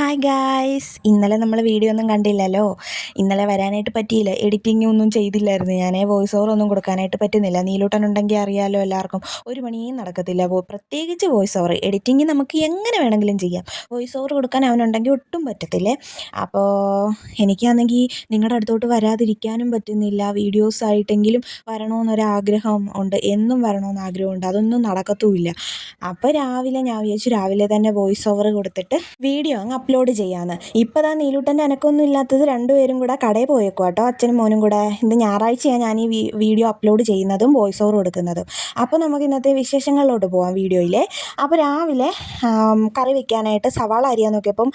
Hi guys ഇന്നലെ നമ്മൾ video ഒന്നും കണ്ടില്ലല്ലോ. ഇന്നലെ വരാനായിട്ട് പറ്റിയില്ല. എഡിറ്റിംഗ് ഒന്നും ചെയ്തില്ലായിരുന്നു. ഞാൻ വോയിസ് ഓവർ ഒന്നും കൊടുക്കാനായിട്ട് പറ്റുന്നില്ല. നീലൂട്ടൻ ഉണ്ടെങ്കിൽ അറിയാമല്ലോ എല്ലാവർക്കും. ഒരു മണിയും നടക്കത്തില്ല. പ്രത്യേകിച്ച് വോയിസ് ഓവർ എഡിറ്റിംഗ് നമുക്ക് എങ്ങനെ വേണമെങ്കിലും ചെയ്യാം. വോയിസ് ഓവർ കൊടുക്കാൻ അവനുണ്ടെങ്കിൽ ഒട്ടും പറ്റത്തില്ലേ? അപ്പോൾ എനിക്കാണെങ്കിൽ നിങ്ങളുടെ അടുത്തോട്ട് വരാതിരിക്കാനും പറ്റുന്നില്ല. വീഡിയോസ് ആയിട്ടെങ്കിലും വരണമെന്നൊരാഗ്രഹം ഉണ്ട്. എന്നും വരണമെന്ന് ആഗ്രഹമുണ്ട്. അതൊന്നും നടക്കത്തുമില്ല. അപ്പോൾ രാവിലെ ഞാൻ വിചാരിച്ചു രാവിലെ തന്നെ വോയിസ് ഓവർ കൊടുത്തിട്ട് വീഡിയോ അങ്ങ് അപ്ലോഡ് ചെയ്യാന്ന് ഇപ്പോൾ താ നീലൂട്ടന്റെ എനക്കൊന്നും ഇല്ലാത്തത് രണ്ടുപേരും കൂടെ കടയിൽ പോയേക്കും കേട്ടോ അച്ഛനും മോനും കൂടെ. ഇന്ന് ഞായറാഴ്ചയാണ് ഞാൻ ഈ വീഡിയോ അപ്ലോഡ് ചെയ്യുന്നതും വോയിസ് ഓവർ കൊടുക്കുന്നതും. അപ്പോൾ നമുക്ക് ഇന്നത്തെ വിശേഷങ്ങളിലോട്ട് പോവാം വീഡിയോയിലെ. അപ്പോൾ രാവിലെ കറി വെക്കാനായിട്ട് സവാള അരിയാൻ നോക്കിയപ്പം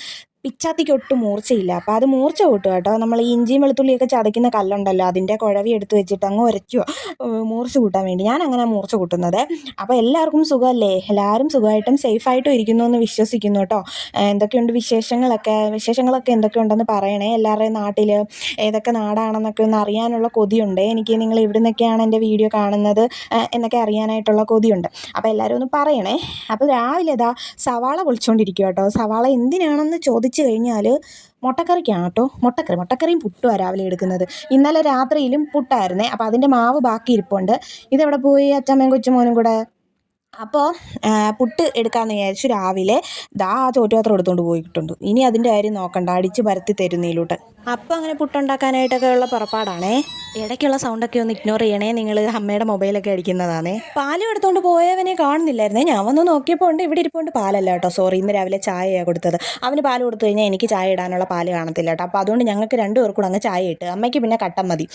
പിച്ചാത്തിക്ക് ഒട്ടും മൂർച്ചയില്ല. അപ്പോൾ അത് മൂർച്ച കൂട്ടുക കേട്ടോ. നമ്മൾ ഈ ഇഞ്ചിയും വെളുത്തുള്ളിയൊക്കെ ചതയ്ക്കുന്ന കല്ലുണ്ടല്ലോ അതിന്റെ കുഴവി എടുത്ത് വെച്ചിട്ട് അങ്ങ് ഉരയ്ക്കുക മൂർച്ച കൂട്ടാൻ വേണ്ടി. ഞാൻ അങ്ങനെ മൂർച്ച കൂട്ടുന്നത്. അപ്പോൾ എല്ലാവർക്കും സുഖമല്ലേ? എല്ലാവരും സുഖമായിട്ടും സേഫായിട്ടും ഇരിക്കുന്നു എന്ന് വിശ്വസിക്കുന്നു കേട്ടോ. എന്തൊക്കെയുണ്ട് വിശേഷങ്ങളൊക്കെ? വിശേഷങ്ങളൊക്കെ എന്തൊക്കെയുണ്ടെന്ന് പറയണേ. എല്ലാവരുടെയും നാട്ടിൽ ഏതൊക്കെ നാടാണെന്നൊക്കെ ഒന്ന് അറിയാനുള്ള കൊതിയുണ്ട്. എനിക്ക് നിങ്ങൾ ഇവിടെ നിന്നൊക്കെയാണ് എന്റെ വീഡിയോ കാണുന്നത്. എന്നൊക്കെ അറിയാനായിട്ടുള്ള കൊതിയുണ്ട്. അപ്പോൾ എല്ലാവരും ഒന്ന് പറയണേ. അപ്പോൾ രാവിലെ ഇതാ സവാള പൊളിച്ചുകൊണ്ടിരിക്കുക കേട്ടോ. സവാള എന്തിനാണെന്ന് ചോദിച്ചു കഴിഞ്ഞാൽ മുട്ടക്കറിക്കാണ് കേട്ടോ മുട്ടക്കറി മുട്ടക്കറിയും പുട്ടുമാണ് രാവിലെ എടുക്കുന്നത്. ഇന്നലെ രാത്രിയിലും പുട്ടായിരുന്നേ. അപ്പോൾ അതിന്റെ മാവ് ബാക്കി ഇരിപ്പുണ്ട്. ഇതെവിടെ പോയി അച്ചമ്മയും കൊച്ചുമോനും കൂടെ? അപ്പോൾ പുട്ട് എടുക്കാമെന്ന് വിചാരിച്ചു രാവിലെ. ദാ ചോറ്റുപാത്രം എടുത്തുകൊണ്ട് പോയിട്ടുണ്ട്. ഇനി അതിന്റെ കാര്യം നോക്കണ്ട. അടിച്ച് പരത്തി തരുന്നതിലോട്ട്. അപ്പോൾ അങ്ങനെ പുട്ടുണ്ടാക്കാനായിട്ടൊക്കെ ഉള്ള പുറപ്പാടാണേ. ഇടയ്ക്കുള്ള സൗണ്ടൊക്കെ ഒന്ന് ഇഗ്നോർ ചെയ്യണേ. നിങ്ങൾ അമ്മയുടെ മൊബൈലൊക്കെ അടിക്കുന്നതാണേ. പാലും എടുത്തുകൊണ്ട് പോയവനെ കാണുന്നില്ലായിരുന്നേ. ഞാൻ വന്ന് നോക്കിയപ്പോൾ ഉണ്ട്. ഇവിടെ ഇരിപ്പുണ്ട് പാലല്ല കേട്ടോ. സോറി ഇന്ന് രാവിലെ ചായയാണ് കൊടുത്തത്. അവന് പാൽ കൊടുത്തു കഴിഞ്ഞാൽ എനിക്ക് ചായ ഇടാനുള്ള പാൽ കാണത്തില്ല കേട്ടോ. അപ്പോൾ അതുകൊണ്ട് ഞങ്ങൾക്ക് രണ്ടു പേർക്കൂടെ അങ്ങ് ചായ ഇട്ട്. അമ്മയ്ക്ക് പിന്നെ കട്ടൻ മതി.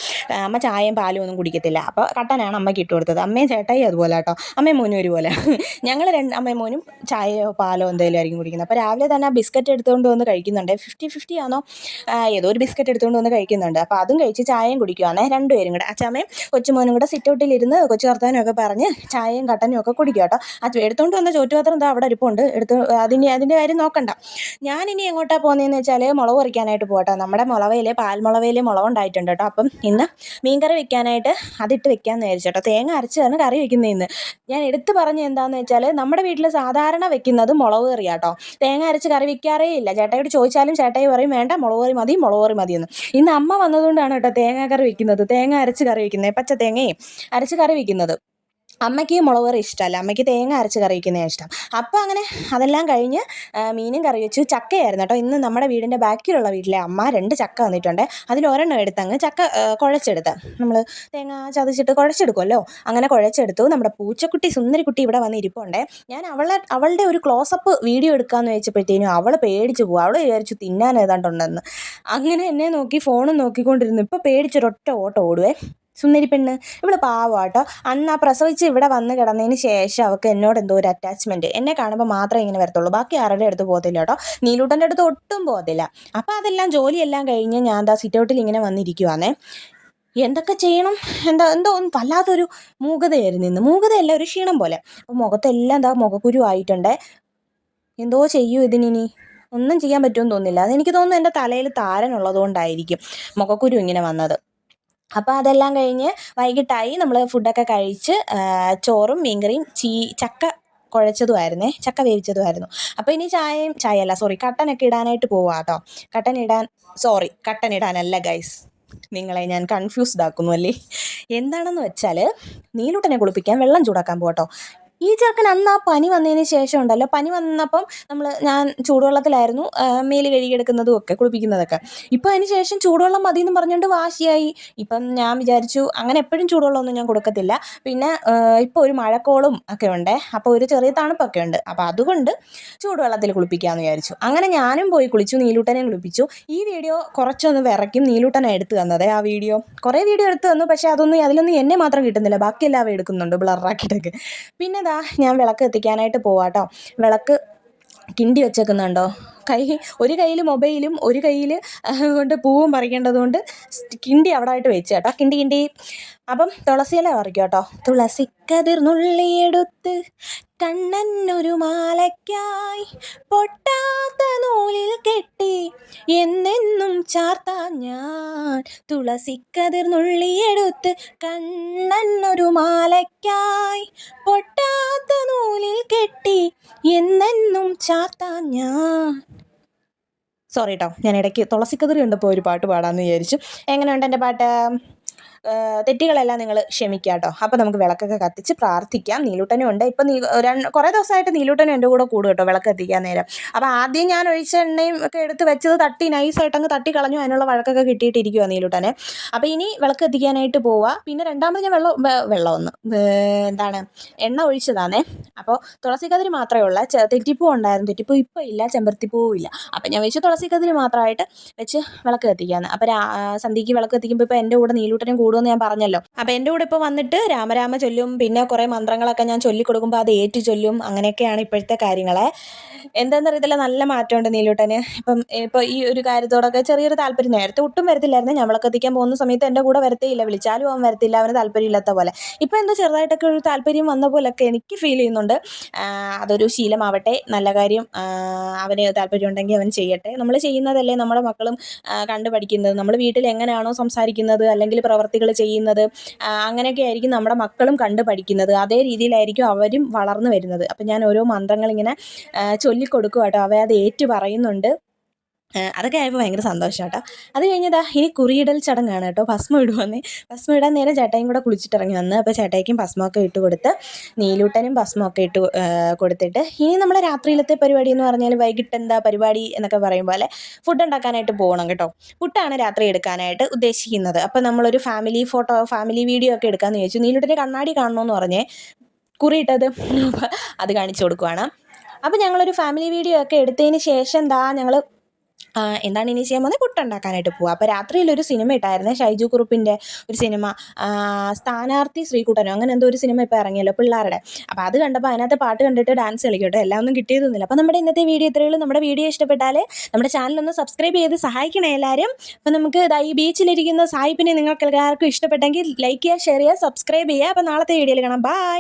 അമ്മ ചായയും പാലും ഒന്നും കുടിക്കത്തില്ല. അപ്പോൾ കട്ടനാണ് അമ്മയ്ക്ക് ഇട്ട് കൊടുത്തത്. അമ്മയും ചേട്ടായി അതുപോലെ കേട്ടോ. അമ്മയും മോനും ഒരുപോലെ. ഞങ്ങൾ രണ്ട് അമ്മയും മോനും ചായയോ പാലോ എന്തെങ്കിലും ആയിരിക്കും കുടിക്കുന്നത്. അപ്പോൾ രാവിലെ തന്നെ ആ ബിസ്ക്കറ്റ് എടുത്തുകൊണ്ട് വന്ന് കഴിക്കുന്നുണ്ട്. ഫിഫ്റ്റി ഫിഫ്റ്റി ആണോ? ഏതോ ഒരു ബിസ്ക്കറ്റ് എടുത്തുകൊണ്ട് വന്ന് കഴിക്കുന്നുണ്ട്. അപ്പോൾ അതും കഴിച്ച് ചായയും കുടിക്കുവാണേ. രണ്ടുപേരും കൂടെ. അച്ചാമ്മയും കൊച്ചുമോനും കൂടെ സിറ്റൗട്ടിലിരുന്ന് കൊച്ചു വർത്താനും ഒക്കെ പറഞ്ഞ് ചായയും കട്ടനും ഒക്കെ കുടിക്കുക കേട്ടോ. അത് എടുത്തുകൊണ്ട് വന്ന ചോറ്റുപാത്രം എന്താ അവിടെ ഇരിപ്പുണ്ട്. എടുത്ത് അതിന്റെ അതിന്റെ കാര്യം നോക്കണ്ട. ഞാനിനി എങ്ങോട്ടാണ് പോകുന്നതെന്ന് വെച്ചാൽ മുളക് പറിക്കാനായിട്ട് പോകട്ടോ നമ്മുടെ മുളവയിൽ പാൽമുളവയിൽ മുളകുണ്ടായിട്ടുണ്ട് കേട്ടോ. അപ്പം ഇന്ന് മീൻകറി വെക്കാനായിട്ട് അതിട്ട് വെക്കാമെന്ന് വിചാരിച്ചു കേട്ടോ. തേങ്ങ അരച്ചാണ് കറി വെക്കുന്നത് ഇന്ന്. ഞാൻ എടുത്തു പറഞ്ഞ എന്താണെന്ന് വെച്ചാൽ നമ്മുടെ വീട്ടിൽ സാധാരണ വെക്കുന്നത് മുളക് കറി കേട്ടോ. തേങ്ങ അരച്ച് കറി വെക്കാറേ ഇല്ല. ചേട്ടായിട്ട് ചോദിച്ചാലും ചേട്ടായി പറയും വേണ്ട മുളക് കറി മതി മുളക് കറി മതി എന്ന് ഇന്ന് അമ്മ വന്നതുകൊണ്ടാണ് കേട്ടോ തേങ്ങ കറി വെക്കുന്നത്. തേങ്ങ അരച്ച് കറി വെക്കുന്നത് പച്ച തേങ്ങയും അരച്ച് കറി വെക്കുന്നത്. അമ്മയ്ക്ക് മുളക് കറി ഇഷ്ടമല്ല. അമ്മയ്ക്ക് തേങ്ങ അരച്ച് കറി വയ്ക്കുന്നതാണ് ഇഷ്ടം. അപ്പോൾ അങ്ങനെ അതെല്ലാം കഴിഞ്ഞ് മീനും കറി വെച്ചു. ചക്കയായിരുന്നു കേട്ടോ. ഇന്ന് നമ്മുടെ വീടിന്റെ ബാക്കിലുള്ള വീട്ടിലെ അമ്മ രണ്ട് ചക്ക വന്നിട്ടുണ്ട് അതിൽ ഒരെണ്ണം എടുത്തങ്ങ് ചക്ക കുഴച്ചെടുത്ത്. നമ്മൾ തേങ്ങ ചതച്ചിട്ട് കുഴച്ചെടുക്കുമല്ലോ? അങ്ങനെ കുഴച്ചെടുത്തു. നമ്മുടെ പൂച്ചക്കുട്ടി സുന്ദരിക്കുട്ടി ഇവിടെ വന്ന് ഇരിപ്പുണ്ടേ. ഞാൻ അവളെ അവളുടെ ഒരു ക്ലോസപ്പ് വീഡിയോ എടുക്കാമെന്ന് വെച്ചപ്പോഴത്തേനും അവൾ പേടിച്ച് പോകും അവൾ വിചാരിച്ചു തിന്നാൻ ഏതാണ്ടുണ്ടെന്ന് അങ്ങനെ എന്നെ നോക്കി ഫോണും നോക്കിക്കൊണ്ടിരുന്നു. ഇപ്പോൾ പേടിച്ചൊരൊറ്റ ഓട്ടം ഓടുവേ. സുന്ദരി പെണ്ണ്. ഇവിടെ പാവാട്ടോ അന്ന് ആ പ്രസവിച്ച് ഇവിടെ വന്ന് കിടന്നതിന് ശേഷം അവൾക്ക് എന്നോട് എന്തോ ഒരു അറ്റാച്ച്മെന്റ് എന്നെ കാണുമ്പോൾ മാത്രമേ ഇങ്ങനെ വരത്തുള്ളൂ. ബാക്കി ആരുടെ അടുത്ത് പോകത്തില്ല കേട്ടോ. നീലൂട്ടന്റെ അടുത്ത് ഒട്ടും പോകത്തില്ല. അപ്പോൾ അതെല്ലാം ജോലിയെല്ലാം കഴിഞ്ഞ് ഞാൻ എന്താ സിറ്റൗട്ടിൽ ഇങ്ങനെ വന്നിരിക്കുവാന്നേ എന്തൊക്കെ ചെയ്യണം? എന്താ എന്തോ വല്ലാത്തൊരു മൂകതയായിരുന്നു ഇന്ന്. മൂകതയല്ല ഒരു ക്ഷീണം പോലെ. അപ്പോൾ മുഖത്തെല്ലാം എന്താ മുഖക്കുരു ആയിട്ടുണ്ട്. എന്തോ ചെയ്യൂ ഇതിനി ഒന്നും ചെയ്യാൻ പറ്റുമെന്ന് തോന്നുന്നില്ല. അതെനിക്ക് തോന്നുന്നു എന്റെ തലയിൽ താരനുള്ളതുകൊണ്ടായിരിക്കും മുഖക്കുരു ഇങ്ങനെ വന്നത്. അപ്പോൾ അതെല്ലാം കഴിഞ്ഞ് വൈകിട്ടായി നമ്മൾ ഫുഡൊക്കെ കഴിച്ച് ചോറും മീൻകറിയും ചീ ചക്ക കുഴച്ചതുമായിരുന്നേ. ചക്ക വേവിച്ചതുമായിരുന്നു. അപ്പോൾ ഇനി ചായയും ചായയല്ല സോറി കട്ടനൊക്കെ ഇടാനായിട്ട് പോവാം കേട്ടോ കട്ടൻ ഇടാൻ സോറി കട്ടൻ ഇടാനല്ല ഗൈസ് നിങ്ങളെ ഞാൻ കൺഫ്യൂസ്ഡ് ആക്കുന്നു അല്ലേ? എന്താണെന്ന് വെച്ചാൽ നീലൂട്ടനെ കുളിപ്പിക്കാൻ വെള്ളം ചൂടാക്കാൻ പോകട്ടോ ഈ ചെറുക്കൻ അന്ന് ആ പനി വന്നതിന് ശേഷം ഉണ്ടല്ലോ. പനി വന്നപ്പം നമ്മൾ ഞാൻ ചൂടുവെള്ളത്തിലായിരുന്നു. മേൽ കഴുകിയെടുക്കുന്നതും ഒക്കെ കുളിപ്പിക്കുന്നതൊക്കെ. ഇപ്പം അതിന് ശേഷം ചൂടുവെള്ളം മതി എന്ന് പറഞ്ഞുകൊണ്ട് വാശിയായി. ഇപ്പം ഞാൻ വിചാരിച്ചു അങ്ങനെ എപ്പോഴും ചൂടുവെള്ളമൊന്നും ഞാൻ കൊടുക്കത്തില്ല. പിന്നെ ഇപ്പോൾ ഒരു മഴക്കോളും ഒക്കെ ഉണ്ട്. അപ്പോൾ ഒരു ചെറിയ തണുപ്പൊക്കെ ഉണ്ട്. അപ്പോൾ അതുകൊണ്ട് ചൂടുവെള്ളത്തിൽ കുളിപ്പിക്കാമെന്ന് വിചാരിച്ചു. അങ്ങനെ ഞാനും പോയി കുളിച്ചു നീലൂട്ടനെ കുളിപ്പിച്ചു. ഈ വീഡിയോ കുറച്ചൊന്ന് വിറയ്ക്കും. നീലൂട്ടനെ എടുത്തു തന്നത് ആ വീഡിയോ. കുറേ വീഡിയോ എടുത്തു തന്നു പക്ഷേ അതൊന്നും അതിലൊന്നും എന്നെ മാത്രം കിട്ടുന്നില്ല. ബാക്കി എല്ലാവരും എടുക്കുന്നുണ്ട് ബ്ലറാക്കിയിട്ടൊക്കെ. പിന്നെ ദാ ഞാൻ വിളക്ക് എത്തിക്കാനായിട്ട് പോവാട്ടോ. വിളക്ക് കിണ്ടി വെച്ചേക്കുന്നുണ്ടോ? കൈ ഒരു കയ്യിൽ മൊബൈലും ഒരു കയ്യിൽ കൊണ്ട് പൂവും പറിക്കേണ്ടതുകൊണ്ട് കിണ്ടി അവിടെ ആയിട്ട് വെച്ച് കേട്ടോ കിണ്ടി കിണ്ടി. അപ്പം തുളസിയില പറിക്കും കേട്ടോ കണ്ണൻ ഒരു മാലയ്ക്കായി പൊട്ടാത്ത നൂലിൽ കെട്ടി എന്നെന്നും ചാർത്താൻ ഞാൻ. തുളസിക്കതിർന്നുള്ളിയെടുത്ത് കണ്ണനൊരു മാലയ്ക്കായി പൊട്ടാത്ത നൂലിൽ കെട്ടി എന്നെന്നും ചാർത്താൻ ഞാൻ. സോറി കേട്ടോ ഞാൻ ഇടയ്ക്ക് തുളസിക്കതിർ കണ്ടപ്പോൾ ഒരു പാട്ട് പാടാമെന്ന് വിചാരിച്ചു. എങ്ങനെയുണ്ട് എന്റെ പാട്ട്? തെറ്റുകളെല്ലാം നിങ്ങൾ ക്ഷമിക്കുക കേട്ടോ അപ്പോൾ നമുക്ക് വിളക്കൊക്കെ കത്തിച്ച് പ്രാർത്ഥിക്കാം. നീലൂട്ടനും ഉണ്ട്. ഇപ്പം നീ കുറേ ദിവസമായിട്ട് നീലൂട്ടനും എന്റെ കൂടെ കൂടും കേട്ടോ വിളക്ക് കത്തിക്കാൻ നേരം. അപ്പോൾ ആദ്യം ഞാൻ ഒഴിച്ച എണ്ണയും ഒക്കെ എടുത്ത് വെച്ചത് തട്ടി നൈസായിട്ട് അങ്ങ് തട്ടി കളഞ്ഞു. അതിനുള്ള വഴക്കൊക്കെ കിട്ടിയിട്ടിരിക്കുക നീലൂട്ടനെ. അപ്പോൾ ഇനി വിളക്ക് കത്തിക്കാനായിട്ട് പോവുക പിന്നെ രണ്ടാമത് ഞാൻ വെള്ളം വെള്ളം ഒന്ന് എന്താണ് എണ്ണ ഒഴിച്ചതാണേ. അപ്പോൾ തുളസിക്കതിരി മാത്രമേ ഉള്ള. തെറ്റിപ്പൂ ഉണ്ടായിരുന്നു. തെറ്റിപ്പൂ ഇപ്പോൾ ഇല്ല. ചെമ്പരത്തിപ്പൂവും ഇല്ല. അപ്പം ഞാൻ വെച്ച് തുളസിക്കതിരി മാത്രമായിട്ട് വെച്ച് വിളക്ക് കത്തിക്കാന്ന്. അപ്പോൾ സന്ധ്യയ്ക്ക് വിളക്ക് കത്തിക്കുമ്പോൾ ഇപ്പോൾ എന്റെ കൂടെ നീലൂട്ടനും കൂടുമെന്ന് ഞാൻ പറഞ്ഞല്ലോ. അപ്പോൾ എന്റെ കൂടെ ഇപ്പോൾ വന്നിട്ട് രാമരാമ ചൊല്ലും പിന്നെ കുറേ മന്ത്രങ്ങളൊക്കെ ഞാൻ ചൊല്ലിക്കൊടുക്കുമ്പോൾ അത് ഏറ്റു ചൊല്ലും അങ്ങനെയൊക്കെയാണ് ഇപ്പോഴത്തെ കാര്യങ്ങളെ. എന്താണെന്നറിയത്തില്ല നല്ല മാറ്റമുണ്ട് നീലൂട്ടന്. ഇപ്പം ഇപ്പോൾ ഈ ഒരു കാര്യത്തോടൊക്കെ ചെറിയൊരു താല്പര്യം നേരത്തെ ഒട്ടും വരത്തില്ലായിരുന്നു. ഞാൻ എത്തിക്കാൻ പോകുന്ന സമയത്ത് എന്റെ കൂടെ വരത്തേയില്ല. വിളിച്ചാലും അവൻ വരത്തില്ല അവന് താല്പര്യമില്ലാത്ത പോലെ. ഇപ്പൊ എന്തോ ചെറുതായിട്ടൊക്കെ ഒരു താല്പര്യം വന്ന പോലൊക്കെ എനിക്ക് ഫീൽ ചെയ്യുന്നുണ്ട്. അതൊരു ശീലമാവട്ടെ നല്ല കാര്യം അവന് താല്പര്യം ഉണ്ടെങ്കിൽ അവൻ ചെയ്യട്ടെ. നമ്മൾ ചെയ്യുന്നതല്ലേ നമ്മുടെ മക്കളും കണ്ടു പഠിക്കുന്നത് നമ്മൾ വീട്ടിൽ എങ്ങനെയാണോ സംസാരിക്കുന്നത് അല്ലെങ്കിൽ പ്രവർത്തികൾ ചെയ്യുന്നത്. അങ്ങനെയൊക്കെ ആയിരിക്കും നമ്മുടെ മക്കളും കണ്ടു പഠിക്കുന്നത്. അതേ രീതിയിലായിരിക്കും അവരും വളർന്നു വരുന്നത്. അപ്പം ഞാൻ ഓരോ ആ, ചൊല്ലിക്കൊടുക്കും കേട്ടോ അവയത് ഏറ്റു പറയുന്നുണ്ട്. അതൊക്കെ ആയപ്പോൾ ഭയങ്കര സന്തോഷം കേട്ടോ അത് കഴിഞ്ഞതാ ഇനി കുറിയിടൽ ചടങ്ങാണ് കേട്ടോ. ഭസ്മം ഇടുവന്നേ. ഭസ്മം ഇടാൻ നേരെ ചേട്ടായും കൂടെ കുളിച്ചിട്ടിറങ്ങി വന്ന് അപ്പോൾ ചേട്ടായിക്കും ഭസ്മമൊക്കെ ഇട്ട് കൊടുത്ത് നീലൂട്ടനും ഭസ്മമൊക്കെ ഇട്ട് കൊടുത്തിട്ട് ഇനി നമ്മളെ രാത്രിയിലത്തെ പരിപാടി എന്ന് പറഞ്ഞാൽ വൈകിട്ട് എന്താ പരിപാടി എന്നൊക്കെ പറയും പോലെ ഫുഡ് ഉണ്ടാക്കാനായിട്ട് പോകണം കേട്ടോ. പുട്ടാണ് രാത്രി എടുക്കാനായിട്ട് ഉദ്ദേശിക്കുന്നത്. അപ്പോൾ നമ്മളൊരു ഫാമിലി ഫോട്ടോ ഫാമിലി വീഡിയോ ഒക്കെ എടുക്കാമെന്ന് ചോദിച്ചു നീലൂട്ടനെ കണ്ണാടി കാണണമെന്ന് പറഞ്ഞേ കുറിയിട്ടത് അത് കാണിച്ചു കൊടുക്കുവാണ്. അപ്പോൾ ഞങ്ങളൊരു ഫാമിലി വീഡിയോ ഒക്കെ എടുത്തതിന് ശേഷം എന്താ ഞങ്ങൾ എന്താണ് ഇനി ചെയ്യാൻ പോകുന്നത്? പുട്ടുണ്ടാക്കാനായിട്ട് പോവുക അപ്പോൾ രാത്രിയിൽ ഒരു സിനിമ ഇട്ടായിരുന്നേ. ഷൈജു കുറുപ്പിന്റെ ഒരു സിനിമ. സ്ഥാനാർത്ഥി ശ്രീകുട്ടനോ അങ്ങനെ എന്തോ ഒരു സിനിമ ഇപ്പോൾ ഇറങ്ങിയല്ലോ പിള്ളേരുടെ. അപ്പോൾ അത് കണ്ടപ്പോൾ അതിനകത്ത് പാട്ട് കണ്ടിട്ട് ഡാൻസ് കളിക്കട്ടെ. എല്ലാം ഒന്നും കിട്ടിയതൊന്നുമില്ല. അപ്പോൾ നമ്മുടെ ഇന്നത്തെ വീഡിയോ ഇത്രയുള്ളൂ. നമ്മുടെ വീഡിയോ ഇഷ്ടപ്പെട്ടാൽ നമ്മുടെ ചാനലൊന്ന് സബ്സ്ക്രൈബ് ചെയ്ത് സഹായിക്കണേ എല്ലാവരും. അപ്പോൾ നമുക്ക് ഇതാ ഈ ബീച്ചിലിരിക്കുന്ന സായിപ്പിനെ നിങ്ങൾക്ക് എല്ലാവർക്കും ഇഷ്ടപ്പെട്ടെങ്കിൽ ലൈക്ക് ചെയ്യുക ഷെയർ ചെയ്യുക സബ്സ്ക്രൈബ് ചെയ്യുക. അപ്പോൾ നാളത്തെ വീഡിയോയിൽ കാണാം. ബൈ